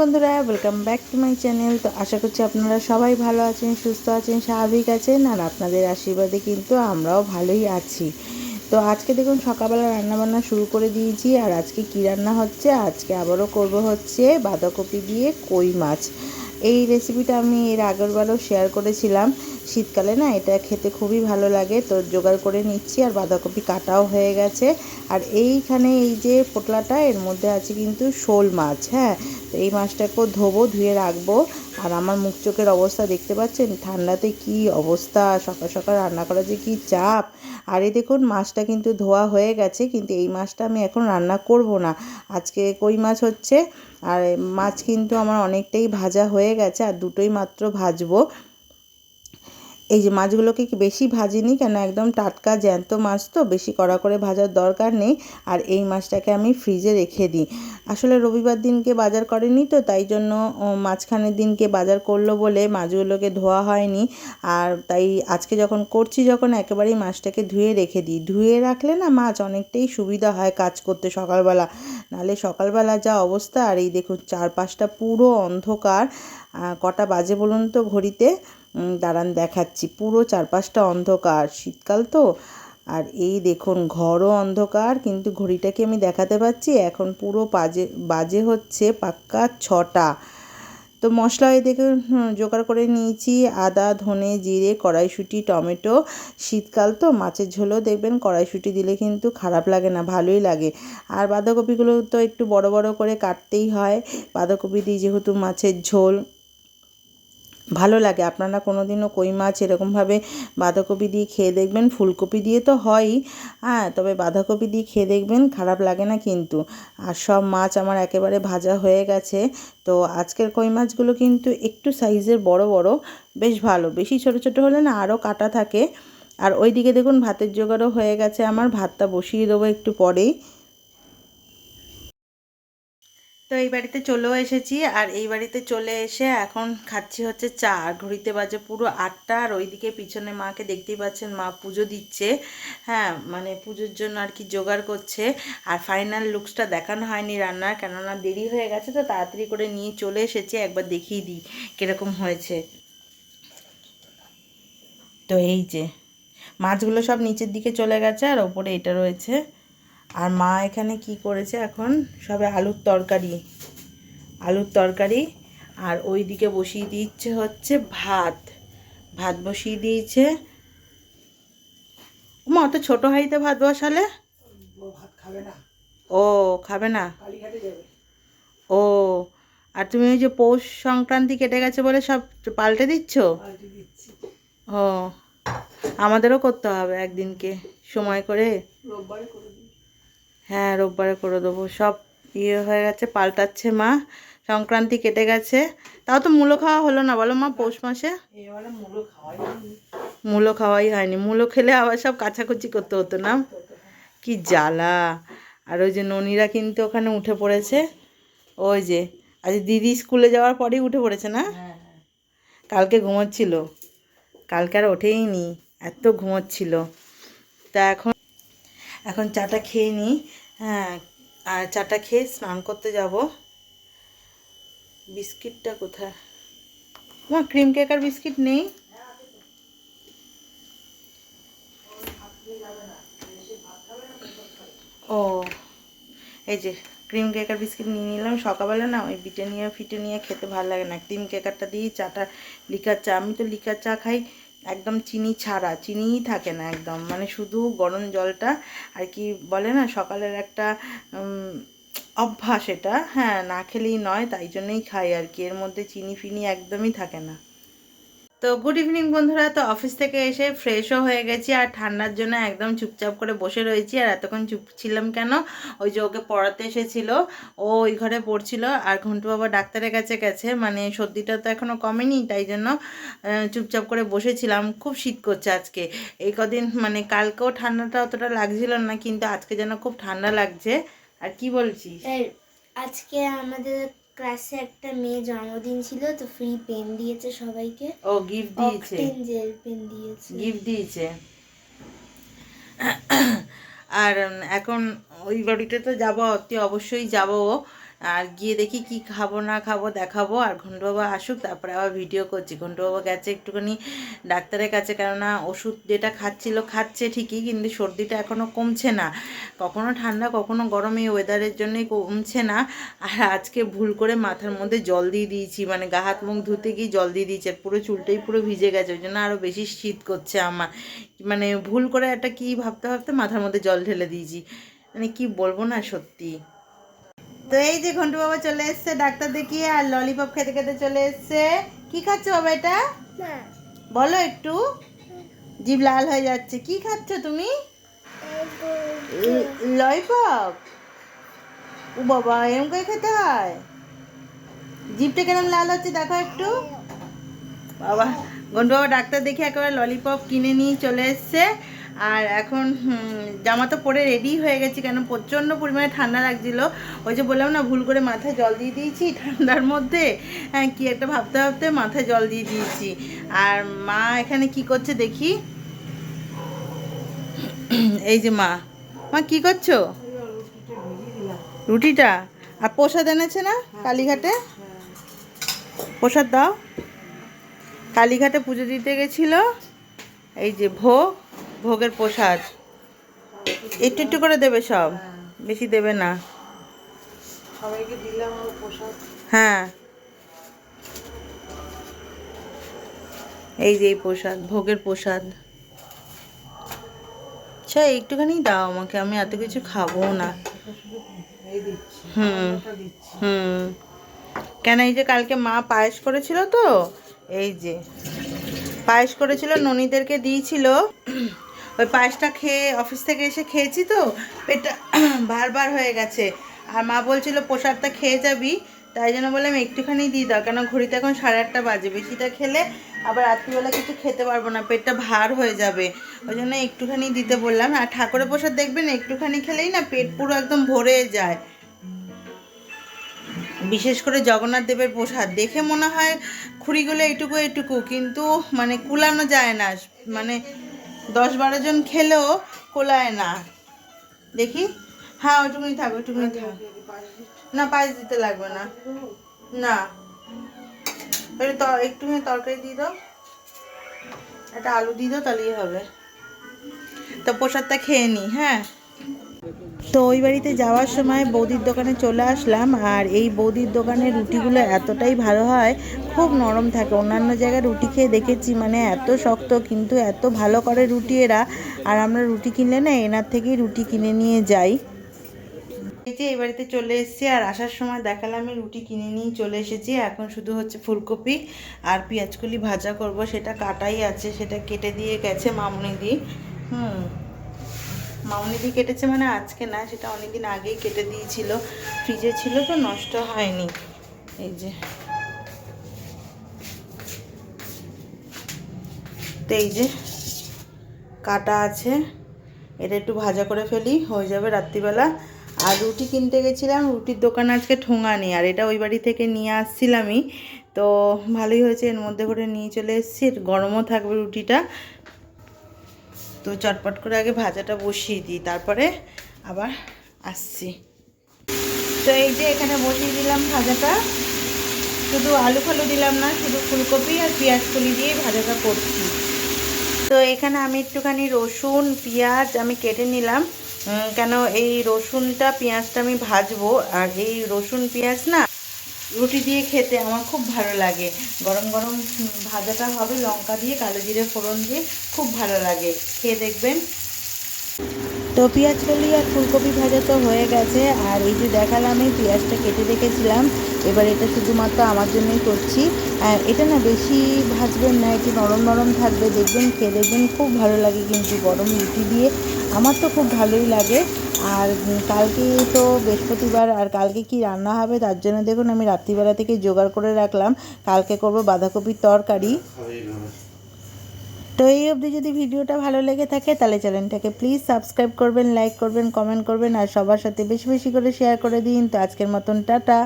বন্ধুরা welcome back to my channel তো আশা করছি আপনারা সবাই ভালো আছেন, সুস্থ আছেন, স্বাভাবিক আছেন, আর আপনাদের আশীর্বাদে কিন্তু আমরাও ভালোই আছি। তো আজকে দেখুন, সকালবেলা রান্নাবান্না শুরু করে দিয়েছি, আর আজকে কী রান্না হচ্ছে? আজকে আবারও করব হচ্ছে বাঁধাকপি দিয়ে কই মাছ। এই রেসিপিটা আমি এর আগের বারও শেয়ার করেছিলাম। শীতকালে না, এটা খেতে খুবই ভালো লাগে। তো জোগাড় করে নিচ্ছি, আর বাঁধাকপি কাটাও হয়ে গেছে। আর এইখানে এই যে পোটলাটা, এর মধ্যে আছে কিন্তু শোল মাছ হ্যাঁ? তো এই মাছটাকেও ধোবো, ধুয়ে রাখব। আর আমার মুখ চোখের অবস্থা দেখতে পাচ্ছেন? ঠান্ডাতে কি অবস্থা? সকাল সকাল রান্না করা যে কি চাপ? আর এই দেখুন, মাছটা কিন্তু ধোয়া হয়ে গেছে, কিন্তু এই মাছটা আমি এখন রান্না করব না। আজকে কই মাছ হচ্ছে? আর মাছ কিন্তু আমার অনেকটাই ভাজা হয়ে গেছে, আর দুটোই মাত্র ভাজবো। এই যে মাছগুলোকে কি বেশি ভাজিনি কেন? একদম টাটকা জ্যান্ত মাছ তো, বেশি কড়া করে ভাজার দরকার নেই। আর এই মাছটাকে আমি ফ্রিজে রেখে দিই। আসলে রবিবার দিনকে বাজার করেনি তো, তাই জন্য মাঝখানের দিনকে বাজার করল বলে মাছগুলোকে ধোয়া হয়নি। আর তাই আজকে যখন করছি, যখন একেবারেই মাছটাকে ধুয়ে রেখে দিই। ধুয়ে রাখলে না মাছ অনেকটাই সুবিধা হয় কাজ করতে সকালবেলা। নাহলে সকালবেলা যা অবস্থা, আর এই দেখুন চারপাশটা পুরো অন্ধকার। কটা বাজে বলুন তো ঘড়িতে? দাঁড়ান দেখাচ্ছি। পুরো চারপাশটা অন্ধকার। শীতকাল তো। আর এই দেখুন ঘরও অন্ধকার কিন্তু ঘড়িটাকে আমি দেখাতে পাচ্ছি। এখন পুরো বাজে বাজে হচ্ছে পাক্কা ছটা। তো মশলা হুম, জোগাড় করে নিয়েছি। আদা ধনে জিরে কড়াইশুঁটি টমেটো। শীতকাল তো মাছের ঝোলও দেখবেন কড়াইশুঁটি দিলে কিন্তু খারাপ লাগে না ভালোই লাগে। আর বাঁধাকপিগুলো তো একটু বড় বড় করে কাটতেই হয়। বাঁধাকপি দিয়ে যেহেতু মাছের ঝোল ভালো লাগে। আপনারা কোনো দিনও কই মাছ এরকমভাবে বাঁধাকপি দিয়ে খেয়ে দেখবেন, ফুলকপি দিয়ে তো হয়ই। হ্যাঁ তবে বাঁধাকপি দিয়ে খেয়ে দেখবেন, খারাপ লাগে না কিন্তু। আর সব মাছ আমার একেবারে ভাজা হয়ে গেছে। তো আজকের কই মাছগুলো কিন্তু একটু সাইজের বড় বড়, বেশ ভালো। বেশি ছোট ছোট হলে না আরও কাটা থাকে। আর ওইদিকে দেখুন ভাতের জোগাড়ও হয়ে গেছে। আমার ভাতটা বসিয়ে দেবো একটু পরেই। তো এই বাড়িতে চলেও এসেছি আর এই বাড়িতে চলে এসে এখন খাচ্ছি হচ্ছে চা। আর ঘড়িতে বাজে পুরো আটটা আর ওইদিকে পিছনে মাকে দেখতেই পাচ্ছেন, মা পুজো দিচ্ছে। হ্যাঁ মানে পুজোর জন্য আর কি জোগাড় করছে। আর ফাইনাল লুকসটা দেখানো হয়নি রান্নার, কেননা দেরি হয়ে গেছে তো তাড়াতাড়ি করে নিয়ে চলে এসেছি, একবার দেখিয়ে দিই কীরকম হয়েছে। তো এই যে, মাছগুলো সব নিচের দিকে চলে গেছে আর ওপরে এটা রয়েছে। আর মা এখানে কি করেছে এখন? সবে আলুর তরকারি আলুর তরকারি। আর ওই দিকে বসিয়ে দিচ্ছে হচ্ছে ভাত। ভাত বসিয়ে দিয়েছে। মা অত ছোটো হাঁড়িতে ভাত বসালে? ও খাবে না। ও আর তুমি ওই যে পৌষ সংক্রান্তি কেটে গেছে বলে সব পাল্টে দিচ্ছ? ও আমাদেরও করতে হবে একদিনকে। সময় করে হ্যাঁ রোববারে করে দেবো। সব ইয়ে হয়ে গেছে পাল্টাচ্ছে মা। সংক্রান্তি কেটে গেছে। তাও তো মূলো খাওয়া হলো না বলো মা পৌষ মাসে? মূলো খাওয়াই হয়নি। মূলো খেলে আবার সব কাচাকুচি করতে হতো না? কি জ্বালা। আর ওই যে ননিরা কিন্তু ওখানে উঠে পড়েছে। ওই যে আজ দিদি স্কুলে যাওয়ার পরেই উঠে পড়েছে না? কালকে ঘুমোচ্ছিল। কালকে আর ওঠেই নি। এত ঘুমোচ্ছিল। তা এখন এখন চাটা খেয়ে নিই হ্যাঁ আর চাটা খেয়ে স্নান করতে যাব। বিস্কিটটা কোথায়? মা ক্রিম কেক আর বিস্কিট নেই? ও, এই যে ক্রিম কেক আর বিস্কিট নিয়ে নিলাম। সকালবেলা না ওই বিটে নিয়ে ফিটে নিয়ে খেতে ভালো লাগে না। ক্রিম কেকারটা দিয়ে চাটা, লিকার চা। আমি তো লিকার চা খাই। একদম চিনি ছাড়া, চিনিই থাকে না একদম। মানে শুধু গরম জলটা আর কি বলে না, সকালের একটা অভ্যাস এটা। হ্যাঁ না খেলেই নয়, তাই জন্যই খাই আর কি। এর মধ্যে চিনি ফিনি একদমই থাকে না। তো গুড ইভিনিং বন্ধুরা, তো অফিস থেকে এসে ফ্রেশও হয়ে গেছি আর ঠান্ডার জন্য একদম চুপচাপ করে বসে রয়েছি। আর এতক্ষণ চুপ ছিলাম কেন? ওই যে ওকে পড়াতে এসেছিল, ও ওই ঘরে পড়ছিল আর ঘন্টু বাবা ডাক্তারের কাছে গেছে। মানে সর্দিটা তো এখনও কমেনি, তাই জন্য চুপচাপ করে বসেছিলাম। খুব শীত করছে আজকে। এই কদিন মানে কালকেও ঠান্ডাটা অতটা লাগছিল না, কিন্তু আজকে যেন খুব ঠান্ডা লাগছে। আর কি বলছিস? আজকে আমাদের ক্লাসে একটা মেয়ে জন্মদিন ছিল তো ফ্রি পেন দিয়েছে সবাইকে। ও গিফট দিয়েছে। জেল পেন দিয়েছে। গিফট দিয়েছে। আর এখন ওই বাড়িতে তো যাব অতি অবশ্যই যাব আর গিয়ে দেখি কি খাব, না খাব, দেখাবো। আর ঘন্টু বাবা আসুক, তারপরে আবার ভিডিও করছি। ঘন্টু বাবা গেছে একটুখানি ডাক্তারের কাছে, কেননা ওষুধ যেটা খাচ্ছিল, খাচ্ছে ঠিকই, কিন্তু সর্দিটা এখনও কমছে না। কখনো ঠান্ডা, কখনো গরম, এই ওয়েদারের জন্যই কমছে না। আর আজকে ভুল করে মাথার মধ্যে জল দিয়ে দিয়েছি মানে গা, হাত, মুখ ধুতে গিয়ে জল দিয়ে দিয়েছি পুরো চুলটাই পুরো ভিজে গেছে, ওই জন্য আরও বেশি শীত করছে আমার। মানে ভুল করে একটা কি ভাবতে ভাবতে মাথার মধ্যে জল ঢেলে দিয়েছি। মানে কি বলব না সত্যি। তো এই যে ঘন্টু বাবা চলে এসছে ডাক্তার দেখিয়ে আর ললিপপ খেতে খেতে চলে এসছে। কি খাচ্ছ বাবা এটা? বলো একটু। জিভ লাল হয়ে যাচ্ছে। কি খাচ্ছ তুমি? ললিপপ ও বাবা এরকম করে খেতে হয়? জিভটা কেরম লাল হচ্ছে দেখো একটু। বাবা ঘন্টু বাবা ডাক্তার দেখে একেবারে ললিপপ কিনে নিয়ে চলে এসছে। আর এখন জামা তো পরে রেডি হয়ে গেছি কেন? প্রচণ্ড পরিমাণে ঠান্ডা লাগছিল। ওই যে বললাম না, ভুল করে মাথায় জল দিয়ে দিয়েছি, ঠান্ডার মধ্যে হ্যাঁ কী একটা ভাবতে ভাবতে মাথায় জল দিয়ে দিয়েছি। আর মা এখানে কি করছে দেখি? এই যে মা। মা, কি করছ? রুটিটা? আর প্রসাদ এনেছে না কালীঘাটে? প্রসাদ দাও। কালীঘাটে পুজো দিতে গেছিল। এই যে ভোগ। ভোগের প্রসাদ। একটু একটু করে দেবে সব। বেশি দেবে না। সবাইকে দিলাম প্রসাদ। হ্যাঁ। এই যে এই প্রসাদ ভোগের প্রসাদ। আচ্ছা একটুখানি দাও আমাকে আমি এত কিছু খাব না। হুম হুম। কেন এই যে কালকে মা পায়েস করেছিল তো এই যে। পায়েস করেছিল ননীদেরকে দিয়েছিল। ওই পায়েসটা খেয়ে অফিস থেকে এসে খেয়েছি তো, পেটটা বারবার হয়ে গেছে। আর মা বলছিল, প্রসাদটা খেয়ে যাবি? তাই জন্য বললাম, একটুখানি দিয়ে দাও, কেন ঘড়িতে এখন সাড়ে আটটা বাজে। বেশিটা খেলে আবার রাত্রিবেলা কিছু খেতে পারব না, পেটটা ভার হয়ে যাবে। ওই জন্য একটুখানি দিতে বললাম। আর ঠাকুরের প্রসাদ দেখবেন, একটুখানি খেলেই না পেট পুরো একদম ভরে যায়। বিশেষ করে জগন্নাথ দেবের প্রসাদ। দেখে মনে হয় খুঁড়িগুলো এটুকু এটুকু, কিন্তু মানে কুলানো যায় না। মানে দশ বারো জন খেলেও কোলায় না। দেখি? হ্যাঁ ওইটুকুনি থাক ওইটুকুনি থাক। না, পায়েস দিতে লাগবে না। না। একটু ত- একটুখানি তরকারি দিয়ে দাও। একটা আলু দিয়ে দাও, তাহলেই হবে। তো প্রসাদটা খেয়ে নি হ্যাঁ? তো ওই বাড়িতে যাওয়ার সময় বৌদির দোকানে চলে আসলাম, আর এই বৌদির দোকানের রুটিগুলো এতটাই ভালো হয়, খুব নরম থাকে। অন্যান্য জায়গায় রুটি খেয়ে দেখেছি মানে এত শক্ত, কিন্তু এত ভালো করে রুটি এরা। আর আমরা রুটি কিনলে না, এনার থেকেই রুটি কিনে নিয়ে যাই। এই যে এই বাড়িতে চলে এসেছি, আর আসার সময় দেখালাম, আমি রুটি কিনে নিয়ে চলে এসেছি। এখন শুধু হচ্ছে ফুলকপি আর পেঁয়াজকলি ভাজা করব। সেটা কাটাই আছে, সেটা কেটে দিয়ে গেছে মামনি দি। হুম। মামনি দি কেটেছে মানে আজকে না, সেটা অনেকদিন আগেই কেটে দিয়েছিল। ফ্রিজে ছিল তো, নষ্ট হয়নি। এই যে। তো এই যে, কাটা আছে। এটা একটু ভাজা করে ফেলি, হয়ে যাবে রাত্রিবেলা। আর রুটি কিনতে গেছিলাম, রুটির দোকান আজকে ঠোঙা নেই। আর এটা ওই বাড়ি থেকে নিয়ে আসছিলামই। তো ভালোই হয়েছে, এর মধ্যে করে নিয়ে চলে এসেছি, গরমও থাকবে রুটিটা। তো চটপট করে আগে ভাজাটা বসিয়ে দিই, তারপরে আবার আসছি। তো এই যে এখানে বসিয়ে দিলাম ভাজাটা। শুধু আলু ফালু দিলাম না, শুধু ফুলকপি আর পেঁয়াজ কলি দিয়ে ভাজাটা করছি। তো এখানে আমি একটুখানি রসুন, পেঁয়াজ আমি কেটে নিলাম। কেন এই রসুনটা, পেঁয়াজটা আমি ভাজবো, আর এই রসুন, পেঁয়াজ না রুটি দিয়ে খেতে আমার খুব ভালো লাগে। গরম গরম ভাজাটা হবে লঙ্কা দিয়ে, কালো জিরে ফোড়ন দিয়ে, খুব ভালো লাগে। খেয়ে দেখবেন। তো পেঁয়াজ কলি আর ফুলকপি ভাজা তো হয়ে গেছে। আর এই যে দেখালাম, এই পেঁয়াজটা কেটে রেখেছিলাম। এবার এটা শুধুমাত্র আমার জন্যই করছি। আর এটা না বেশি ভাজবেন না একটু নরম নরম থাকবে। দেখবেন, খেয়ে দেখবেন, খুব ভালো লাগে কিন্তু গরম রুটি দিয়ে। আমার তো খুব ভালোই লাগে। আর কালকে তো বৃহস্পতিবার, আর কালকে কি রান্না হবে তার জন্য দেখুন আমি রাত্রিবেলা থেকে জোগাড় করে রাখলাম। কালকে করব বাঁধাকপির তরকারি। তো এই অবধি যদি ভিডিওটা ভালো লেগে থাকে তাহলে চ্যানেলটাকে প্লিজ সাবস্ক্রাইব করবেন, লাইক করবেন, কমেন্ট করবেন, আর সবার সাথে বেশি বেশি করে শেয়ার করে দিন। তো আজকের মতন, টাটা।